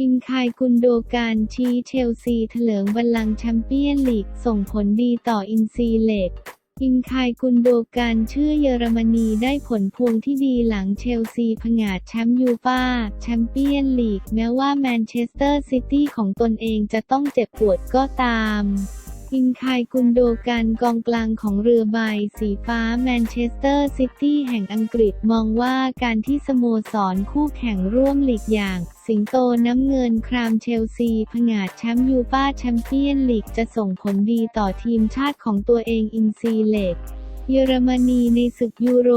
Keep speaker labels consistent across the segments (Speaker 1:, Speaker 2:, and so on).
Speaker 1: อินคายกุนโดการชี้เชลซีเถลิงบัลลังก์แชมเปี้ยนลีก ส่งผลดีต่ออินซีเล็กอินคายกุนโดการชื่อเยอรมนีได้ผลพวงที่ดีหลังเชลซีผงาดแชมป์ยูฟ่าแชมเปี้ยนลีก แม้ว่าแมนเชสเตอร์ซิตี้ของตนเองจะต้องเจ็บปวดก็ตาม อินคายกุนโดการกองกลางของเรือใบสีฟ้าแมนเชสเตอร์ซิตี้แห่งอังกฤษมองว่าการที่สโมสรคู่แข่งร่วมหลีกอย่างสิงโตน้ำเงินครามเชลซีผงาดแชมป์ยูฟ่าแชมเปี้ยนลีกจะส่งผลดีต่อทีมชาติของตัวเองอินซีเล็ก เยอรมนีในศึกยูโร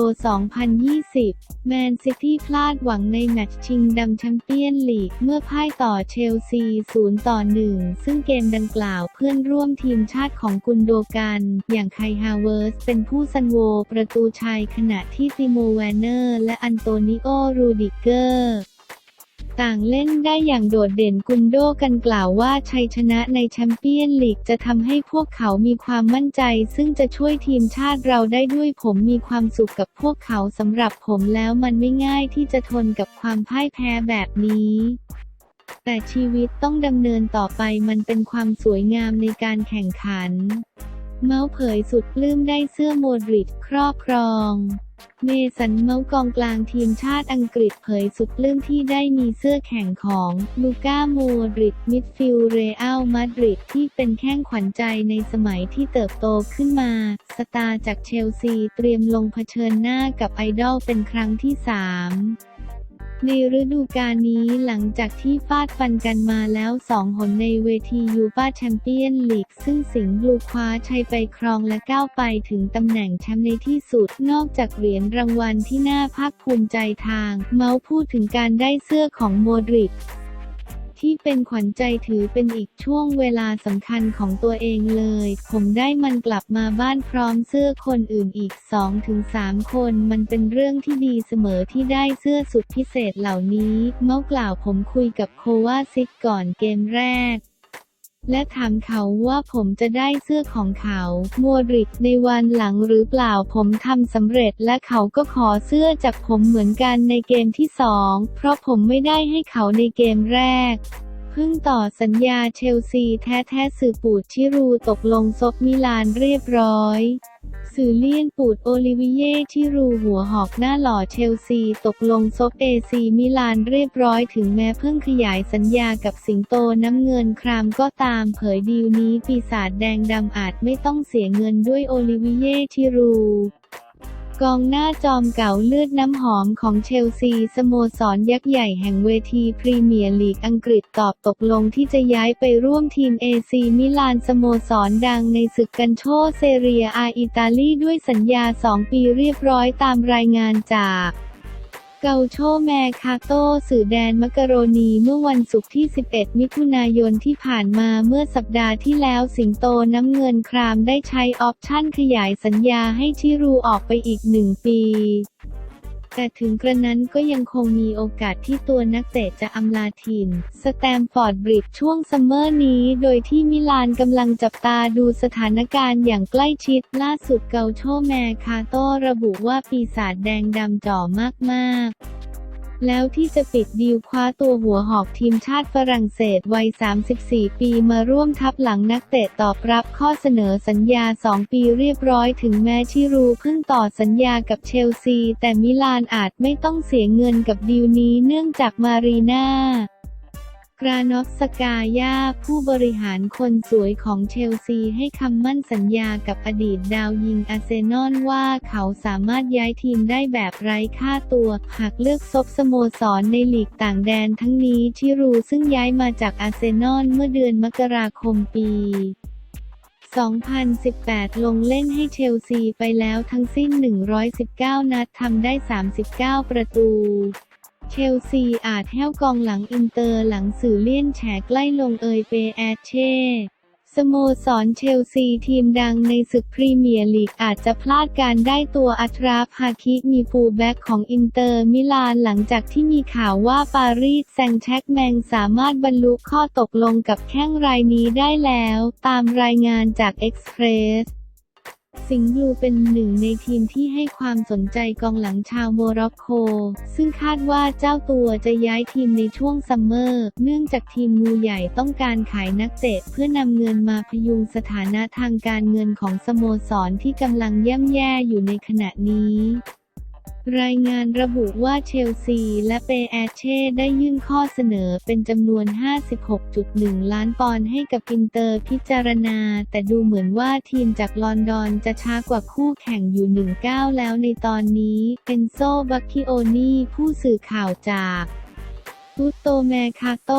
Speaker 1: 2020 แมนซิตี้พลาดหวังในแมตช์ชิงดำแชมเปี้ยนลีก เมื่อพ่ายต่อเชลซี 0 ต่อ 1 ซึ่งเกมดังกล่าวเพื่อนร่วมทีมชาติของกุนโดกัน อย่างไคฮาเวิร์ส เป็นผู้ซันโวประตูชัยขณะที่ติโมแวนเนอร์ และอันโตนิโอ รูดิเกอร์ ต่างเล่นได้อย่างโดดเด่นกุนโดกันกล่าวว่าชัยชนะในแชมเปี้ยนลีกจะทำให้พวกเขามีความมั่นใจ ซึ่งจะช่วยทีมชาติเราได้ด้วยผมมีความสุขกับพวกเขาสำหรับผมแล้วมันไม่ง่ายที่จะทนกับความพ่ายแพ้แบบนี้แต่ชีวิตต้องดำเนินต่อไปมันเป็นความสวยงามในการแข่งขัน เมาส์เผยสุดปลื้มได้เสื้อโมดริดครอบครอง เมสันเมาส์กองกลางทีมชาติอังกฤษเผยสุดเลือดที่ได้มีเสื้อแข่งของลูก้าโมดริดมิดฟิลเรอัลมาดริดที่เป็นแข้งขวัญใจในสมัยที่เติบโตขึ้นมา สตาร์จากเชลซีเตรียมลงเผชิญหน้ากับไอดอลเป็นครั้งที่ 3 ในฤดูกาลนี้หลังจากที่ฟาดฟันกันมาแล้วสองหนในเวทียูฟาแชมเปี้ยนลีก ซึ่งสิงห์บลูคว้าชัยไปครองและก้าวไปถึงตำแหน่งแชมป์ในที่สุด นอกจากเหรียญรางวัลที่น่าภาคภูมิใจทาง เมาส์พูดถึงการได้เสื้อของโมดริก ที่เป็นขวัญใจถือเป็นอีกช่วงเวลาสำคัญของตัวเองเลย ผมได้มันกลับมาบ้านพร้อมเสื้อคนอื่นอีก 2-3 คน มันเป็นเรื่องที่ดีเสมอที่ได้เสื้อสุดพิเศษเหล่านี้ เมากล่าวผมคุยกับโควาซิกก่อนเกมแรก และถามเขาว่าผมจะได้เสื้อของเขาโมดริกในวันหลังหรือเปล่าผมทำสำเร็จและเขาก็ขอเสื้อจากผมเหมือนกันในเกมที่สองเพราะผมไม่ได้ให้เขาในเกมแรก พิ่งต่อสัญญาเชลซีแท้ๆสื่อปูดชิรูตกลงซบมิลานเรียบร้อยสื่อเลี่ยนปูดโอลิวิเย่ชิรูหัวหอกหน้าหล่อเชลซีตกลงซบเอซีมิลานเรียบร้อยถึงแม้เพิ่งขยายสัญญากับสิงโตน้ำเงินครามก็ตามเผยดีลนี้ปีศาจแดงดำอาจไม่ต้องเสียเงินด้วยโอลิวิเย่ชิรู กองหน้าจอมเก่าเลือดน้ำหอมของเชลซี สโมสรยักษ์ใหญ่แห่งเวทีพรีเมียร์ลีกอังกฤษตอบตกลงที่จะย้ายไปร่วมทีมเอซีมิลานสโมสรดังในศึกกันโชเซเรียอาอิตาลีด้วยสัญญา 2 ปีเรียบร้อยตามรายงานจาก เกาโชแมคาโตสื่อแดนมักกะโรนีเมื่อวันศุกร์ที่ 11 มิถุนายนที่ผ่านมาเมื่อสัปดาห์ที่แล้วสิงโตน้ำเงินครามได้ใช้ออปชั่นขยายสัญญาให้ชิรูออกไปอีกหนึ่งปี แต่ถึงกระนั้นก็ยังคงมีโอกาสที่ตัวนักเตะจะอำลาทีม สแตมฟอร์ดบริดช่วงซัมเมอร์นี้ โดยที่มิลานกำลังจับตาดูสถานการณ์อย่างใกล้ชิด ล่าสุดเกาโชแมคาโตระบุว่าปีศาจแดงดำจ่อมากๆ แล้วที่จะปิดดีลคว้าตัวหัวหอกทีมชาติฝรั่งเศสวัย 34 ปีมาร่วมทัพหลังนักเตะตอบรับข้อเสนอสัญญา 2 ปีเรียบร้อยถึงแม้ชิรูเพิ่งต่อสัญญากับเชลซี แต่มิลานอาจไม่ต้องเสียเงินกับดีลนี้เนื่องจากมารีนา กรานอฟสกายาผู้บริหารคนสวยของเชลซีให้คำมั่นสัญญากับอดีตดาวยิงอาร์เซนอลว่าเขาสามารถย้ายทีมได้แบบไร้ค่าตัว หากเลือกซบสโมสรในลีกต่างแดนทั้งนี้ชิรูซึ่งย้ายมาจากอาร์เซนอลเมื่อเดือนมกราคมปี 2018 ลงเล่นให้เชลซีไปแล้วทั้งสิ้น 119 นัดทำได้ 39 ประตู เชลซีอาจแห้วกองหลังอินเตอร์หลังสื่อเลี่ยนแฉใกล้ลงเอยเปแอเช่สโมสรเชลซีทีมดังในศึกพรีเมียร์ลีกอาจจะพลาดการได้ตัวอัตราฟฮาคิมีฟูแบ็กของอินเตอร์มิลานหลังจากที่มีข่าวว่าปารีสแซงต์แชกแมงสามารถบรรลุข้อตกลงกับแข้งรายนี้ได้แล้ว ตามรายงานจากเอ็กซ์เพรส สิงห์บลูเป็นหนึ่งในทีมที่ให้ความสนใจกองหลังชาวโมร็อกโก ซึ่งคาดว่าเจ้าตัวจะย้ายทีมในช่วงซัมเมอร์ เนื่องจากทีมงูใหญ่ต้องการขายนักเตะ เพื่อนำเงินมาพยุงสถานะทางการเงินของสโมสรที่กำลังย่ำแย่อยู่ในขณะนี้ รายงานระบุว่าเชลซีและเปแอเช่ได้ยื่นข้อเสนอเป็นจำนวน 56.1 ล้านปอนด์ให้กับอินเตอร์พิจารณา แต่ดูเหมือนว่าทีมจากลอนดอนจะช้ากว่าคู่แข่งอยู่ 19 แล้วในตอนนี้เอนโซบัคคิโอนีผู้สื่อข่าวจาก ตุโตแมคาโต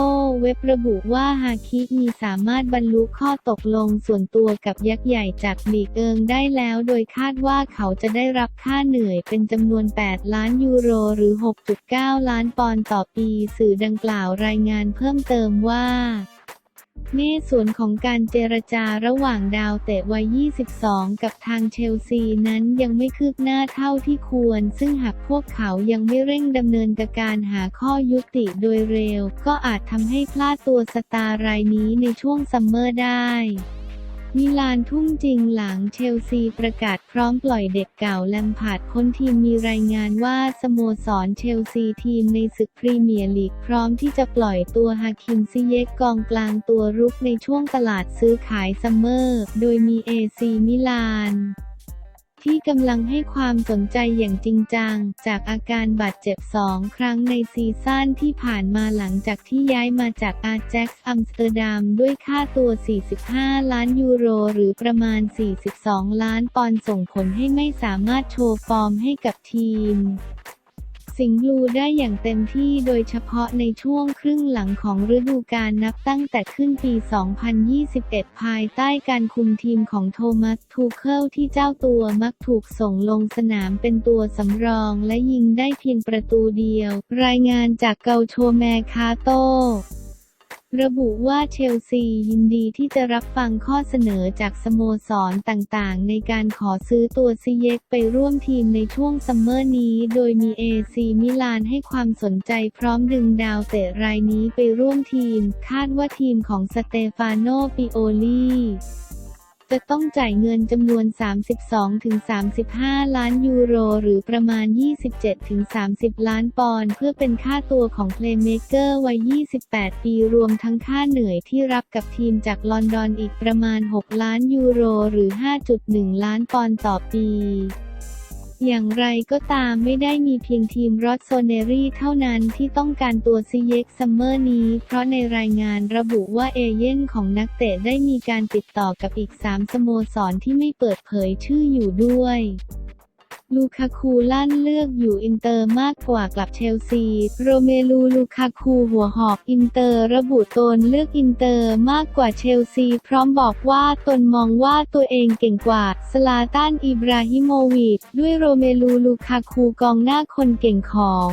Speaker 1: เว็บระบุว่าฮาคิมีสามารถบรรลุข้อตกลงส่วนตัวกับยักษ์ใหญ่จากลีกเอิงได้แล้ว โดยคาดว่าเขาจะได้รับค่าเหนื่อยเป็นจำนวน 8 ล้านยูโรหรือ 6.9 ล้านปอนด์ต่อปี สื่อดังกล่าวรายงานเพิ่มเติมว่า เน่ส่วนของการเจรจาระหว่างดาวเตะวัย 22 กับทางเชลซีนั้นยังไม่คืบหน้าเท่าที่ควร ซึ่งหากพวกเขายังไม่เร่งดำเนินการหาข้อยุติโดยเร็ว ก็อาจทำให้พลาดตัวสตาร์รายนี้ในช่วงซัมเมอร์ได้ มิลานทุ่มจริงหลังเชลซีประกาศพร้อมปล่อยเด็กเก่าแลมพาร์ดพ้นทีมมีรายงานว่าสโมสรเชลซีทีมในศึกพรีเมียร์ลีกพร้อมที่จะปล่อยตัวฮาคิมซิเยกกองกลางตัวรุกในช่วงตลาดซื้อขายซัมเมอร์ โดยมีเอซีมิลาน ที่กำลังให้ความสนใจอย่างจริงจัง จากอาการบาดเจ็บสองครั้งในซีซั่นที่ผ่านมาหลังจากที่ย้ายมาจากอาแจ็กซ์อัมสเตอร์ดัมด้วยค่าตัว 45 ล้านยูโร หรือประมาณ 42 ล้านปอนด์ส่งผลให้ไม่สามารถโชว์ฟอร์มให้กับทีม สิงห์บลูได้อย่างเต็มที่โดยเฉพาะในช่วงครึ่งหลังของฤดูกาลนับตั้งแต่ขึ้นปี 2021 ภายใต้การคุมทีมของโทมัส ทูเคิลที่เจ้าตัวมักถูกส่งลงสนามเป็นตัวสำรองและยิงได้เพียงประตูเดียว รายงานจากเกาโชแมคาโต ระบุว่าเชลซียินดีที่จะรับฟังข้อเสนอจากสโมสรต่างๆ ในการขอซื้อตัวซิเยกไปร่วมทีมในช่วงซัมเมอร์นี้ โดยมีเอซีมิลานให้ความสนใจพร้อมดึงดาวเตะรายนี้ไปร่วมทีม คาดว่าทีมของสเตฟานโนปิโอลี จะต้องจ่ายเงินจำนวน 32-35 ล้านยูโร หรือประมาณ 27-30 ล้านปอนด์เพื่อเป็นค่าตัวของเพลย์เมเกอร์วัย 28 ปีรวมทั้งค่าเหนื่อยที่รับกับทีมจากลอนดอนอีกประมาณ 6 ล้านยูโร หรือ 5.1 ล้านปอนด์ต่อปี อย่างไรก็ตามไม่ได้มีเพียงทีมรอดโซเนรี่เท่านั้นที่ต้องการตัวซีเย็กซัมเมอร์นี้ เพราะในรายงานระบุว่าเอเย่นของนักเตะได้มีการติดต่อกับอีก 3 สโมสรที่ไม่เปิดเผยชื่ออยู่ด้วย ลูคาคูลั่นเลือกอยู่อินเตอร์มากกว่ากลับเชลซี โรเมลูลูคาคูหัวหอกอินเตอร์ระบุตนเลือกอินเตอร์มากกว่าเชลซี พร้อมบอกว่าตนมองว่าตัวเองเก่งกว่า สลาตันอิบราฮิโมวิชด้วยโรเมลูลูคาคูกองหน้าคนเก่งของ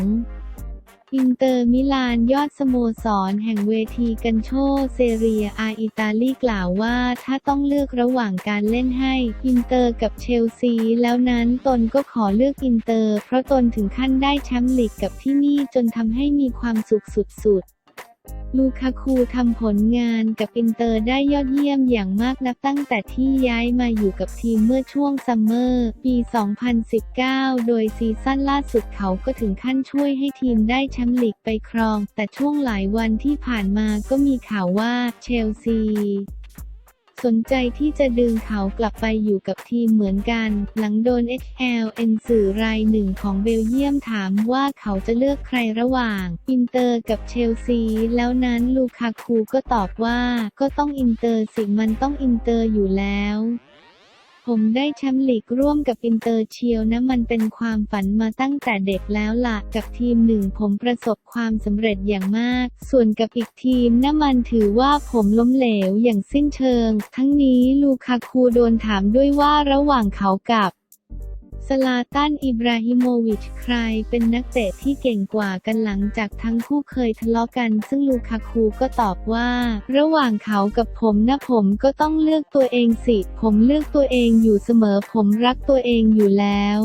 Speaker 1: อินเตอร์มิลานยอดสโมสรแห่งเวทีกันโชเซเรียอาอิตาลีกล่าวว่าถ้าต้องเลือกระหว่างการเล่นให้ อินเตอร์กับเชลซี แล้วนั้นตนก็ขอเลือกอินเตอร์ เพราะตนถึงขั้นได้แชมป์ลีกกับที่นี่จนทำให้มีความสุขสุดๆ ลูคาคูทำผลงานกับอินเตอร์ได้ยอดเยี่ยมอย่างมากนับตั้งแต่ที่ย้ายมาอยู่กับทีมเมื่อช่วงซัมเมอร์ ปี 2019 โดยซีซั่นล่าสุดเขาก็ถึงขั้นช่วยให้ทีมได้แชมป์ลีกไปครอง แต่ช่วงหลายวันที่ผ่านมาก็มีข่าวว่าเชลซี สนใจที่จะดึงเขากลับไปอยู่กับทีมเหมือนกัน หลังโดน HLN สื่อรายหนึ่งของเบลเยียมถามว่าเขาจะเลือกใครระหว่าง อินเตอร์กับเชลซี แล้วนั้นลูคาคูก็ตอบว่า ก็ต้องอินเตอร์สิมันต้องอินเตอร์อยู่แล้ว ผมได้แชมป์ลีกร่วมกับอินเตอร์เชียวนะมันเป็นความฝันมาตั้งแต่เด็กแล้วล่ะ กับทีมหนึ่งผมประสบความสำเร็จอย่างมาก ส่วนกับอีกทีมนะมันถือว่าผมล้มเหลวอย่างสิ้นเชิง ทั้งนี้ลูคาคูโดนถามด้วยว่าระหว่างเขากับ สลาตันอิบราฮิโมวิชใครเป็นนักเตะที่เก่งกว่ากันหลังจากทั้งคู่เคยทะเลาะกัน ซึ่งลูคาคูก็ตอบว่า ระหว่างเขากับผมนะผมก็ต้องเลือกตัวเองสิ ผมเลือกตัวเองอยู่เสมอผมรักตัวเองอยู่แล้ว